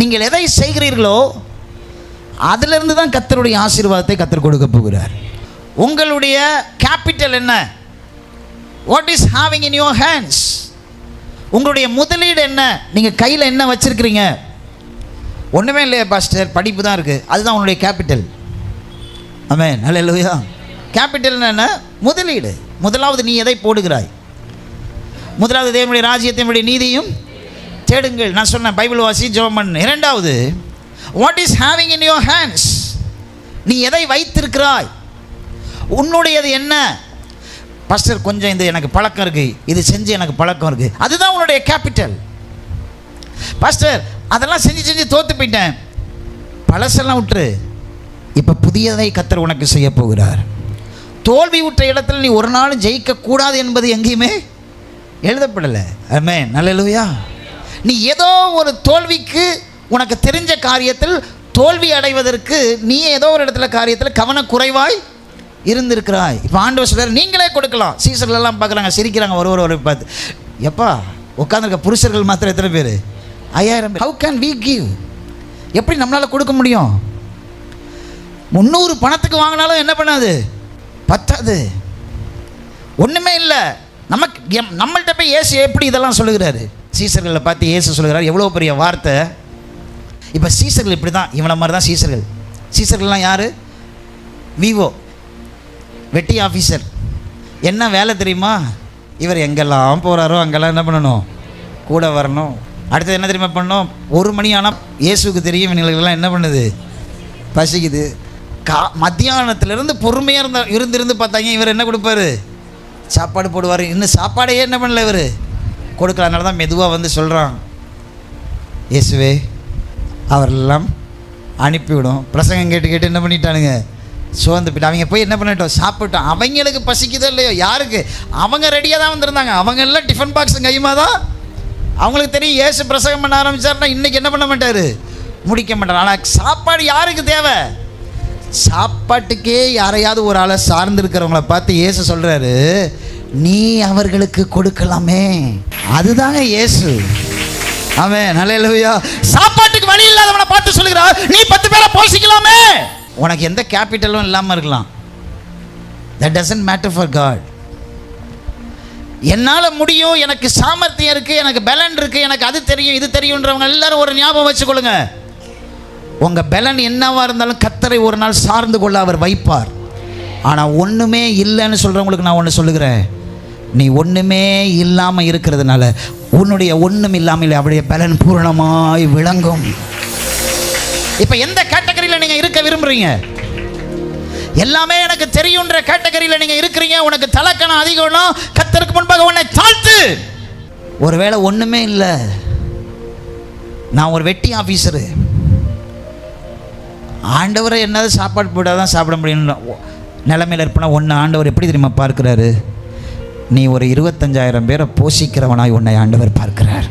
நீங்கள் எதை செய்கிறீர்களோ அதிலிருந்து தான் கத்தருடைய ஆசீர்வாதத்தை கத்தர் கொடுக்க போகிறார். உங்களுடைய கேபிட்டல் என்ன? What is having in your hands உங்களுடைய முதலீடு என்ன? நீங்கள் கையில் என்ன வச்சுருக்கிறீங்க? ஒன்றுமே இல்லையா பாஸ்டர் படிப்பு தான் இருக்குது அதுதான் உன்னுடைய கேபிட்டல் நல்ல லுயா கேபிட்டல் என்ன? முதலீடு. முதலாவது நீ எதை போடுகிறாய்? முதலாவது தேவனுடைய ராஜ்யத்தினுடைய நீதியும் தேடுங்கள். நான் சொன்னேன் பைபிள் வாசி ஜோமன் இரண்டாவது what is having in your hands நீ எதை வைத்திருக்கிறாய்? உன்னுடையது என்ன? பஸ்டர் கொஞ்சம் இது எனக்கு பழக்கம் இருக்குது இது செஞ்சு எனக்கு பழக்கம் இருக்குது அதுதான் உன்னுடைய கேபிட்டல் பாஸ்டர் அதெல்லாம் செஞ்சு செஞ்சு தோற்று போயிட்டேன். பழசெல்லாம் விட்டுரு. இப்போ புதியதை கத்தர் உனக்கு செய்ய போகிறார். தோல்வி விட்ட இடத்துல நீ ஒரு நாளும் ஜெயிக்கக்கூடாது என்பது எங்கேயுமே எழுதப்படலை. ஆமே நல்லலுயா நீ ஏதோ ஒரு தோல்விக்கு உனக்கு தெரிஞ்ச காரியத்தில் தோல்வி அடைவதற்கு நீ ஏதோ ஒரு இடத்துல காரியத்தில் கவனக்குறைவாய் இருந்திருக்கிறாய். இப்போ ஆண்டு சொல்றார் நீங்களே கொடுக்கலாம். சீசர்கள் பார்க்குறாங்க சிரிக்கிறாங்க ஒரு ஒரு ஒரு பார்த்து. எப்பா உட்காந்துருக்க புருஷர்கள் மாத்திரம் எத்தனை பேர்? ஐயாயிரம் பேர். ஹவு கேன் வி கிவ் எப்படி நம்மளால் கொடுக்க முடியும்? முந்நூறு பணத்துக்கு வாங்கினாலும் என்ன பண்ணாது? பத்தாது. ஒன்றுமே இல்லை. நமக்கு எம் நம்மள்கிட்ட போய் ஏசி எப்படி இதெல்லாம் சொல்லுகிறாரு? சீசர்களை பார்த்து இயேசு சொல்கிறார் எவ்வளோ பெரிய வார்த்தை. இப்போ சீசர்கள் இப்படி தான் இவனை மாதிரி தான் சீசர்கள். சீசர்கள்லாம் யார்? விவோ வெட்டி ஆஃபீஸர் என்ன வேலை தெரியுமா? இவர் எங்கெல்லாம் போகிறாரோ அங்கெல்லாம் என்ன பண்ணணும்? கூட வரணும். அடுத்தது என்ன தெரியுமா பண்ணோம் ஒரு மணி ஆனால் இயேசுக்கு தெரியும் இவங்களுக்கெல்லாம் என்ன பண்ணுது? பசிக்குது. கா மத்தியானத்துலேருந்து பொறுமையாக இருந்த இருந்திருந்து பார்த்தாங்க இவர் என்ன கொடுப்பாரு? சாப்பாடு போடுவார். இன்னும் சாப்பாடையே என்ன பண்ணல இவர்? கொடுக்கறதுனால தான் மெதுவாக வந்து சொல்கிறான் இயேசுவே அவரெல்லாம் அனுப்பிவிடும். பிரசங்கம் கேட்டு கேட்டு என்ன பண்ணிட்டானுங்க? சோர்ந்து போய்ட்டு அவங்க போய் என்ன பண்ணிட்டோம்? சாப்பிட்டோம் அவங்களுக்கு பசிக்குதோ இல்லையோ? யாருக்கு? அவங்க ரெடியாக தான் வந்திருந்தாங்க. அவங்க எல்லாம் டிஃபன் பாக்ஸ் கையுமா தான்? அவங்களுக்கு தெரியும் ஏசு பிரசங்கம் பண்ண ஆரம்பிச்சாருன்னா இன்றைக்கி என்ன பண்ண மாட்டார்? முடிக்க மாட்டார். ஆனால் சாப்பாடு யாருக்கு தேவை? சாப்பாட்டுக்கே யாரையாவது ஒரு ஆளை சார்ந்திருக்கிறவங்கள பார்த்து ஏசு சொல்கிறாரு நீ அவர்களுக்கு கொடுக்கலாமே. அதுதாங்க இயேசு. அவன் நல்ல சாப்பாட்டுக்கு வழி இல்லாதவனை பார்த்து சொல்லுகிறார். நீ பத்து பேரை போஷிக்கலாமே. உனக்கு எந்த கேபிட்டலும் இல்லாமல் இருக்கலாம். That doesn't matter for God என்னால் முடியும். எனக்கு சாமர்த்தியம் இருக்குது எனக்கு பலன் இருக்குது எனக்கு அது தெரியும் இது தெரியுன்றவங்க எல்லாரும் ஒரு ஞாபகம் வச்சுக்கொள்ளுங்க. உங்கள் பலன் என்னவாக இருந்தாலும் கத்தரை ஒரு நாள் சார்ந்து கொள்ள அவர் வைப்பார். ஆனால் ஒன்றுமே இல்லைன்னு சொல்கிறவங்களுக்கு நான் ஒன்று சொல்லுகிறேன். நீ ஒன்றுமே இல்லாமல் இருக்கிறதுனால உன்னுடைய ஒன்றும் இல்லாமல் அவருடைய பலன் பூரணமாய் விளங்கும். இப்போ எந்த கேட்டகரியில் நீங்கள் இருக்க விரும்புகிறீங்க எல்லாமே எனக்கு தெரியுன்ற கேட்டகரியில் நீங்கள் இருக்கிறீங்க. உனக்கு தலக்கணம் அதிகம்னா கத்தருக்கு முன்பாக உன்னை தாழ்த்து. ஒருவேளை ஒன்றுமே இல்லை. நான் ஒரு வெட்டி ஆஃபீஸரு ஆண்டவரை என்னது சாப்பாடு போட்டால் தான் சாப்பிட முடியும் நிலைமையில் இருப்பனா? ஒன்று ஆண்டவர் எப்படி தெரியுமா பார்க்குறாரு? நீ ஒரு இருபத்தஞ்சாயிரம் பேரை போஷிக்கிறவனாய் உன்னை ஆண்டவர் பார்க்கிறார்.